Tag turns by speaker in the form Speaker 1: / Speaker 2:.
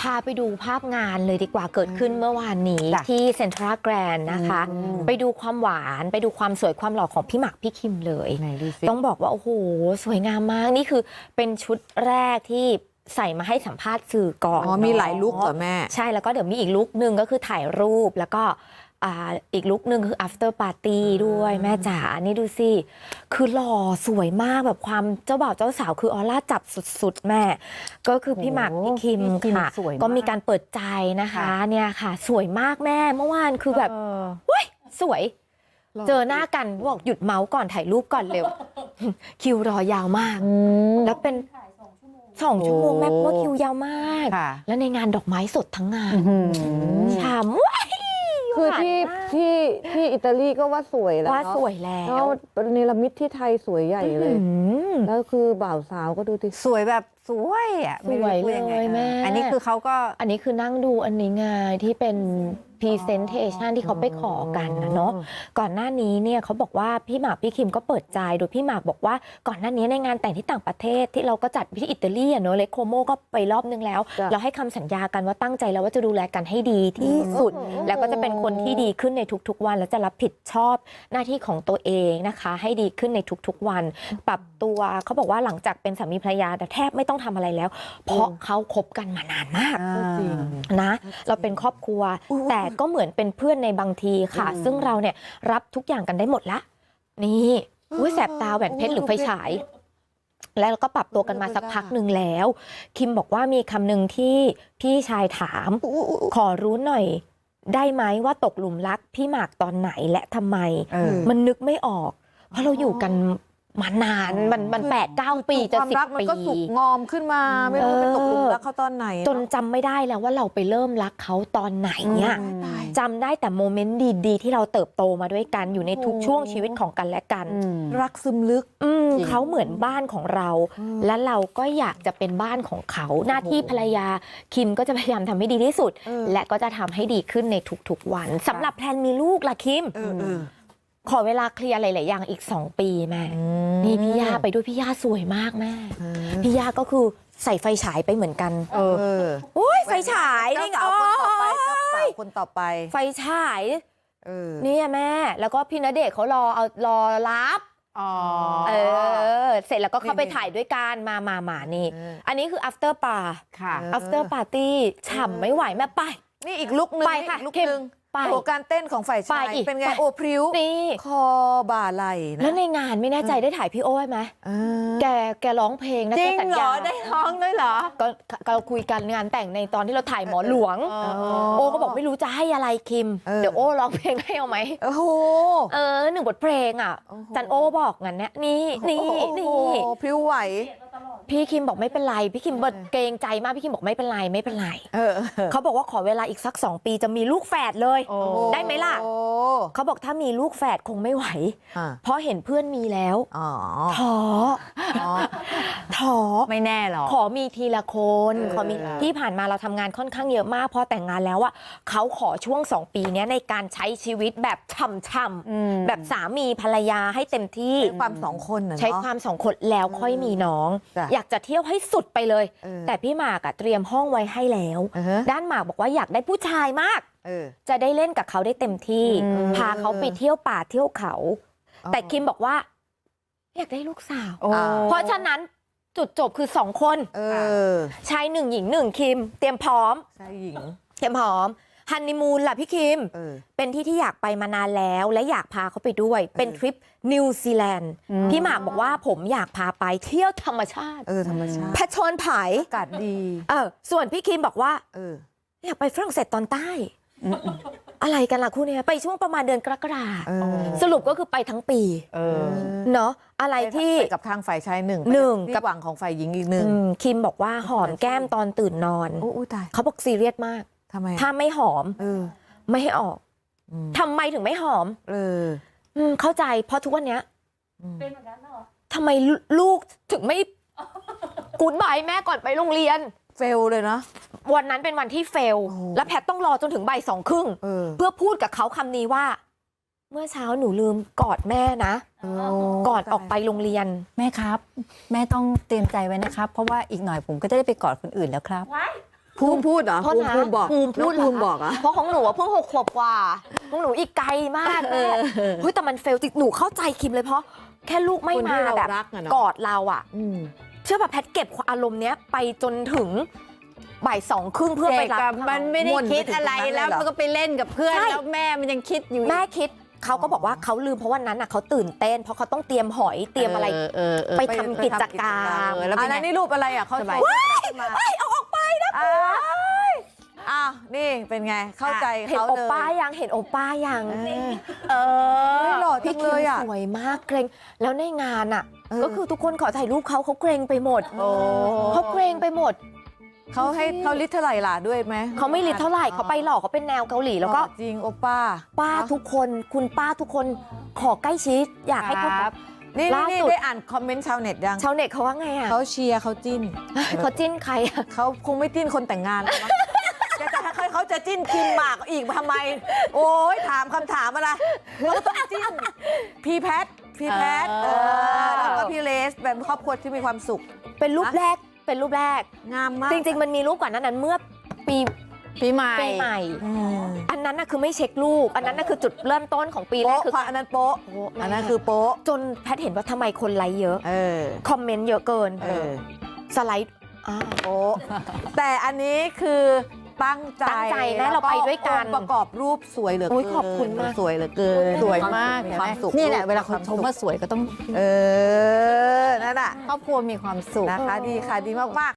Speaker 1: พาไปดูภาพงานเลยดีกว่าเกิดขึ้นเมื่อวานนี้
Speaker 2: จ้ะ
Speaker 1: ที่เซ็นทรัลแกรนด์นะคะ
Speaker 2: อืม
Speaker 1: ไปดูความหวานไปดูความสวยความหล่อของพี่หมากพี่คิมเลย
Speaker 2: ไหนดูสิ
Speaker 1: ต้องบอกว่าโอ้โหสวยงามมากนี่คือเป็นชุดแรกที่ใส่มาให้สัมภาษณ์สื่อก่อน
Speaker 2: อ๋อมีหลายลุคเหรอแม่
Speaker 1: ใช่แล้วก็เดี๋ยวมีอีกลุคหนึ่งก็คือถ่ายรูปแล้วก็ อ่าอีกลุคหนึ่งคือ after party ด้วยแม่จ๋านี่ดูสิ คือหล่อสวยมากแบบความเจ้าบ่าวเจ้าสาวคือออร่าจับสุดๆ แม่ ก็คือพี่หมาก
Speaker 2: โอ้
Speaker 1: พี่คิม
Speaker 2: พี่คิม
Speaker 1: ค่ะ
Speaker 2: สวยมาก
Speaker 1: ก็มีการเปิดใจนะคะ
Speaker 2: ค่ะ
Speaker 1: เนี่ยค่ะ สวยมากแม่เมื่อวานคือแบบ
Speaker 2: เออ
Speaker 1: เว้ยสวย
Speaker 2: หล่อ
Speaker 1: เจอหน้ากันบอกหยุดเมาส์ก่อนถ่ายรูปก่อนเร็ว คิวรอยาวมาก
Speaker 2: อืม
Speaker 1: แล้วเป็นสองชั่วโมงแม่เพราะว่า
Speaker 2: โอ้
Speaker 1: คิวยาวมาก
Speaker 2: ค่ะ
Speaker 1: แล้วในงานดอกไม้สดทั้งงาน
Speaker 2: อื้อหือ
Speaker 1: ฉ่ำว้าย
Speaker 3: คือ ที่
Speaker 1: หวานมาก
Speaker 3: ที่ที่อิตาลีก็ว่าสวยแล้ว
Speaker 1: ว่า
Speaker 3: เนอะ
Speaker 1: สวยแล้
Speaker 3: แล้ววเนรมิตที่ไทยสวยใหญ่เลย
Speaker 1: อื้อหือ
Speaker 3: แล้วคือบ่าวสาวก็ดูดิ
Speaker 2: สวยแบบสวยอะไม่รู้
Speaker 1: สวย
Speaker 2: พูดงไง
Speaker 1: เลยแม่
Speaker 2: อันนี้คือเขาก็
Speaker 1: อันนี้คือนั่งดูอันนี้ไงที่เป็น presentation ที่เขาไปขอกันนะเนาะก่อนหน้านี้เนี่ยเขาบอกว่าพี่หมากพี่คิมก็เปิดใจโดยพี่หมากบอกว่าก่อนหน้านี้ในงานแต่งที่ต่างประเทศที่เราก็จัดที่อิตาลีอะเนอะเลโคโมก็ไปรอบนึงแล้ว
Speaker 3: จ้ะ
Speaker 1: เราให้คำสัญญากันว่าตั้งใจแล้วว่าจะดูแลกันให้ดีที่สุด
Speaker 3: อืม
Speaker 1: แล้วก็จะเป็นคนที่ดีขึ้นในทุกๆวัน และจะรับผิดชอบหน้าที่ของตัวเองนะคะ ให้ดีขึ้นในทุกๆวัน ปรับตัวเขาบอกว่าหลังจากเป็นสามีภรรยาแต่แทบไม่ต้องทำอะไรแล้ว เพราะเขาคบกันมานานมาก
Speaker 3: จริง
Speaker 1: นะเราเป็นครอบครัวแต่ก็เหมือนเป็นเพื่อนในบางทีค่ะ ซึ่งเราเนี่ยรับทุกอย่างกันได้หมดละ นี่อุ้ยแสบตาแหวนเพชรหรือไฟฉาย แล้วเราก็ปรับตัวกันมาสักพักหนึ่งแล้ว คิมบอกว่ามีคำหนึ่งที่พี่ชายถาม ขอรู้หน่อยได้ไหมว่าตกหลุมรักพี่หมากตอนไหนและทำไม
Speaker 2: เออ
Speaker 1: มันนึกไม่ออก เพราะเราอยู่กัน มานานมันมันแปดเก้าปีจะ
Speaker 3: ความ
Speaker 1: สิบ
Speaker 3: รักมัน
Speaker 1: ปี
Speaker 3: ก็สุกงอมขึ้นมา ไม่รู้
Speaker 1: เออ
Speaker 3: ไปตกหลุมรักเขาตอนไหน
Speaker 1: จนจำไม่ได้แล้วว่าเราไปเริ่มรักเขาตอนไหนเนี่ย
Speaker 3: อืม
Speaker 1: จำได้แต่โมเมนต์ดีๆ ที่เราเติบโตมาด้วยกันอยู่ในทุก
Speaker 3: โอ้
Speaker 1: ช่วงชีวิตของกันและกัน
Speaker 3: อืม
Speaker 2: รักซึมลึก
Speaker 1: อืม
Speaker 3: จริง
Speaker 1: เขาเหมือนบ้านของเรา และเราก็อยากจะเป็นบ้านของเขา หน้าที่ภรรยาคิมก็จะพยายามทำให้ดีที่สุด
Speaker 3: เออ
Speaker 1: และก็จะทำให้ดีขึ้นในทุกๆวันสำหรับแพลนมีลูกล่ะคิม
Speaker 2: เออเออ
Speaker 1: ขอเวลาเคลียร์หลายๆอย่างอีก 2 ปีแม่ นี่พี่ย่าไปด้วยพี่ย่าสวยมากแม่ พี่ย่าก็คือใส่ไฟฉายไปเหมือนกัน
Speaker 3: เออ
Speaker 2: เออ
Speaker 1: โอ้ยไฟฉาย
Speaker 2: เจ้า
Speaker 1: นี่ไง
Speaker 2: สาวคนต่อไป
Speaker 1: โอ้
Speaker 2: เจ้ายสาวคนต่อไป
Speaker 1: ไฟฉาย
Speaker 2: เออ
Speaker 1: เนี่ยแม่ แล้วก็พี่ณเดชน์เขารอเอารอรับ
Speaker 2: อ๋อ
Speaker 1: เออ เสร็จแล้วก็เข้าไป
Speaker 2: นี่
Speaker 1: ถ่ายด้วยกันมามามานี่
Speaker 2: เออ
Speaker 1: อันนี้คือ after bar
Speaker 2: ค่ะ
Speaker 3: เออ
Speaker 1: after party ฉ่ำไม่ไหวแม่ไป
Speaker 2: นี่อีกลุกหนึ่ง
Speaker 1: ไปค่ะ
Speaker 2: อีกลุก
Speaker 1: เข้ม
Speaker 2: หนึ่ง
Speaker 1: ไป
Speaker 2: โอ้การเต้นของฝ่ายชาย
Speaker 1: ไปอีก
Speaker 2: เป็นไง
Speaker 1: ไป
Speaker 2: โอ้พริ้ว
Speaker 1: นี่
Speaker 2: คอบ่าไหล่นะ
Speaker 1: แล้วในงานไม่แน่ใจได้ถ่ายพี่โอ้ไหม
Speaker 2: เออ
Speaker 1: แกแกร้องเพลงนะ
Speaker 2: จริ
Speaker 1: แก
Speaker 2: ง
Speaker 1: สัญ
Speaker 2: เหร
Speaker 1: ญา
Speaker 2: อได้ท้องด้วยเหรอ
Speaker 1: ก็ก็เราคุยกันงานแต่งในตอนที่เราถ่ายหมอหลวง
Speaker 2: อ๋อ
Speaker 1: โอ้ก็บอกไม่รู้จะให้อะไรคิม
Speaker 2: เออ
Speaker 1: เดี๋ยวโอ้ร้องเพลงให้เอาไหม
Speaker 2: โอ้โห
Speaker 1: เออหนึ่งบทเพลงอะ
Speaker 2: โอ้โห
Speaker 1: จันโอ้บอกงั้นเนี่ยนี่นี่นี่
Speaker 2: โอ้โหพริ้วไหว
Speaker 1: พี่คิมบอกไม่เป็นไร พี่คิมบอกเกรงใจมากพี่คิมบอกไม่เป็นไรไม่เป็นไร
Speaker 2: เออ
Speaker 1: เขาบอกว่าขอเวลาอีกสักสองปีจะมีลูกแฝดเลย
Speaker 2: โอ้
Speaker 1: ได้ไหมล่ะ
Speaker 2: โอ้
Speaker 1: เขาบอกถ้ามีลูกแฝดคงไม่ไหว
Speaker 2: อะ
Speaker 1: เพราะเห็นเพื่อนมีแล้ว
Speaker 2: อ๋อ
Speaker 1: ท้อ
Speaker 2: อ๋อ
Speaker 1: ท้อ
Speaker 2: ไม่แน่หรอก
Speaker 1: ขอมีทีละคน
Speaker 2: เออ
Speaker 1: ขอมีที่ผ่านมาเราทำงานค่อนข้างเยอะมากพอแต่งงานแล้วอะเขาขอช่วงสองปีเนี้ยในการใช้ชีวิตแบบช่ำๆแบบสามีภรรยาให้เต็มที่
Speaker 2: ใช้ความสองคนน่ะเนอะ
Speaker 1: ใช้ความสองคนแล้วค่อยมีน้อง
Speaker 2: จ้ะ
Speaker 1: อยากจะเที่ยวให้สุดไปเลย
Speaker 2: เออ
Speaker 1: แต่พี่หมากอะเตรียมห้องไว้ให้แล้ว
Speaker 2: อือฮะ
Speaker 1: ด้านหมากบอกว่าอยากได้ผู้ชายมาก
Speaker 2: เออ
Speaker 1: จะได้เล่นกับเขาได้เต็มที่
Speaker 2: อืม
Speaker 1: พาเขาไปเที่ยวป่าเที่ยวเขา
Speaker 2: อ๋อ
Speaker 1: แต่คิมบอกว่า อยากได้ลูกสาว
Speaker 2: โอ้
Speaker 1: เพราะฉะนั้นจุดจบคือสองคน
Speaker 2: เออ
Speaker 1: ชายหนึ่งหญิงหนึ่งคิม เตรียมพร้อม
Speaker 2: ชายหญิง
Speaker 1: เตรียมพร้อม ฮันนีมูนล่ะพี่คิม
Speaker 2: เออ
Speaker 1: เป็นที่ที่อยากไปมานานแล้ว และอยากพาเขาไปด้วย เป็นทริปนิวซีแลนด์พี่หมากบอกว่าผมอยากพาไปเที่ยวธรรมชาติ
Speaker 2: เออธรรมชาติ
Speaker 1: ผชนไผ
Speaker 2: อากาศดี
Speaker 1: เออส่วนพี่คิมบอกว่า
Speaker 2: เออ
Speaker 1: อยากไปฝรั่งเศสตอนใต้อะไรกันล่ะคู่เนี้ยไปช่วงประมาณเดือนกรกฎา
Speaker 2: เออ
Speaker 1: สรุปก็คือไปทั้งปี
Speaker 2: เออ
Speaker 1: เนาะอะไรที่
Speaker 2: ไปกับทางฝ่ายชายหนึ่ง
Speaker 1: หนึ่ง
Speaker 2: ที่
Speaker 1: กับ
Speaker 2: หวังของฝ่ายหญิงอีกหนึ่ง
Speaker 1: อืมคิมบอกว่าหอมแก้มตอนตื่นนอน
Speaker 2: โอ้อุ้ยตาย
Speaker 1: เขาบอกซีเรียสมาก
Speaker 2: ทำไมอะ
Speaker 1: ถ้าไม่หอม
Speaker 2: เออ
Speaker 1: ไม่ให้ออก
Speaker 2: อืม
Speaker 1: ทำไมถึงไม่หอม
Speaker 2: เออ
Speaker 1: อืมเข้าใจเพราะทุกวันเนี้ย
Speaker 2: อืม
Speaker 1: ทำไมลูกถึงไม่ กูดบายแม่ก่อนไปโรงเรียน
Speaker 2: เฟลเลยเนาะ
Speaker 1: วันนั้นเป็นวันที่เฟล
Speaker 2: โอ้โห
Speaker 1: และแพทต้องรอจนถึงบ่ายสองครึ่ง
Speaker 2: เออ
Speaker 1: เพื่อพูดกับเขาคำนี้ว่า เมื่อเช้าหนูลืมกอดแม่นะ
Speaker 2: โอ้
Speaker 1: ก่อนออกไปโรงเรียน
Speaker 4: แม่ครับ แม่ต้องเตรียมใจไว้นะครับ เพราะว่าอีกหน่อยผมก็จะได้ไปกอดคนอื่นแล้วครับ
Speaker 3: ภูมิพูดเหรอ
Speaker 1: โทษ
Speaker 3: ภูมิ
Speaker 1: นะ
Speaker 3: ภูมิบอก
Speaker 1: ภูมิพูด
Speaker 3: น้องภูมิ
Speaker 1: เหร
Speaker 3: บอกเหรอะ
Speaker 1: เพราะของหนูอะเพิ่งหกขวบกว่าของหนูอีกไกลมากแม่เฮ้ยแต่มันเฟลจริงหนูเข้าใจคิมเลยเพราะแค่ลูกไม่
Speaker 3: คน
Speaker 1: มา
Speaker 3: ที่เรา
Speaker 1: แบบ
Speaker 3: รักอะเนาะ
Speaker 1: กอดเราอะ
Speaker 3: อืม
Speaker 1: เชื่อป่ะแพทเก็บความอารมณ์เนี้ยไปจนถึงบ่ายสองครึ่งเพื่อไป
Speaker 4: เด็ก
Speaker 1: รับ
Speaker 4: อะ
Speaker 1: เขา
Speaker 4: มันไม่ได้
Speaker 2: ม่วนไป
Speaker 4: คิด
Speaker 2: ถึง
Speaker 4: อะไร
Speaker 2: ตรงนั้นเลย
Speaker 4: แล้ว
Speaker 2: เหรอ
Speaker 4: มันก็ไปเล่นกับเพื่อน
Speaker 1: ใช่
Speaker 4: แล้วแม่มันยังคิดอยู่
Speaker 1: แม่คิดเขาก็บอกว่าเขาลืมเพราะวันนั้นน่ะเขาตื่นเต้น เพราะเขาต้องเตรียมหอยเตรียมอะไร
Speaker 4: เออเออเออ
Speaker 1: ไปทำกิจกรรม
Speaker 4: เออแล้วเป็น
Speaker 2: อัน
Speaker 4: ไง
Speaker 2: นั้นนี่รูปอะไรอะเขา
Speaker 4: สบาย
Speaker 2: ส่งมาเอาอ อกไปนะอ้าวนี่เป็นไงเข้าใจ
Speaker 1: เห็น
Speaker 2: เขา
Speaker 1: โอ
Speaker 2: เลย
Speaker 1: ป้ายังเห็นโอป้ายัง
Speaker 2: เออ
Speaker 1: เออ
Speaker 2: เฮ้ยหล่อจั
Speaker 1: พี่
Speaker 2: ง
Speaker 1: คิ
Speaker 2: เล
Speaker 1: ม
Speaker 2: ยอะ
Speaker 1: สวยมากเกรง แล้วในงานอะ
Speaker 2: เออ
Speaker 1: ก็คือทุกคนขอถ่ายรูปเขาเขาเกรงไปหมด
Speaker 2: โอ้
Speaker 1: เขาเกรงไปหมด
Speaker 2: เขาให้เขาลิตรเท่าไหร่ล่ะด้วยไหม
Speaker 1: เขาไม่ริดเท่าไหร่เขาไปหลอกเขาเป็นแนวเกาหลีแล้วก็
Speaker 2: จริงโอป้า
Speaker 1: ป้าทุกคนคุณป้าทุกคนขอใกล้ชิดอยากให้เขา
Speaker 4: ครับ
Speaker 2: นี่
Speaker 1: ล่า
Speaker 2: นี่
Speaker 1: สุด
Speaker 2: ได้อ่านคอมเมนต์ชาวเน็ตยัง
Speaker 1: ชาวเน็ตเขาว่าไงอะ
Speaker 2: เขาเชียร์เขาจิ้น
Speaker 1: เขาจิ้นใครอะ
Speaker 2: เขาคงไม่จิ้นคนแต่งงานแล้วมั้งจะจะให้เขาจะจิ้นคิมหมากอีกทำไม โอ้ยถามคำถามอะไรเขาต้องจิ้นพี่แพทพี่แพท
Speaker 4: เอ
Speaker 2: เอ
Speaker 4: อ
Speaker 2: อแล้วก็พี่เลสเป็นครอบครัวที่มีความสุข
Speaker 1: เป็นรูป
Speaker 2: ฮะ
Speaker 1: แรกเป็นรูปแรก
Speaker 2: งามมาก
Speaker 1: จริง ๆ มันมีรูปก่อนหนั้นนั้นเมื่อปี
Speaker 4: ปีใหม่
Speaker 1: ปีใหม่
Speaker 2: อืม
Speaker 1: อันนั้นน่ะคือไม่เช็ครูปอันนั้นน่ะคือจุดเริ่มต้นของปีแรก
Speaker 2: โป๊ะ
Speaker 1: คือ
Speaker 2: เพราะอันนั้นโป๊ะ
Speaker 1: โป๊ะมาก
Speaker 2: อันนั้นคือโป๊ะ
Speaker 1: จนแพทย์เห็นว่าทำไมคนไลค์เยอะ
Speaker 2: เออ
Speaker 1: คอมเมนต์เยอะเกิน
Speaker 2: เออ
Speaker 1: สไลด์อ่า
Speaker 2: โป๊ะแต่อันนี้คือตั้งใจ
Speaker 1: ตั้งใจนะเราไปด้วยกัน
Speaker 2: องค์ประกอบรูปสวยเหลือ
Speaker 1: โอ้
Speaker 2: เกิน
Speaker 1: ยขอบคุณมาก
Speaker 2: สวยเหลือเกิน
Speaker 4: สวยมาก
Speaker 2: มี
Speaker 4: เห็น
Speaker 2: ค
Speaker 4: ไหม
Speaker 2: วามสุข
Speaker 4: นี่แหละเวลาคน
Speaker 2: มี
Speaker 4: ช
Speaker 2: ว
Speaker 4: ม
Speaker 2: สุข
Speaker 4: ว่าสวยก็ต้อง
Speaker 2: เออนั่นน่ะ
Speaker 4: ครอบครัวมีความสุข
Speaker 2: นะคะดีค่ะดีมากๆ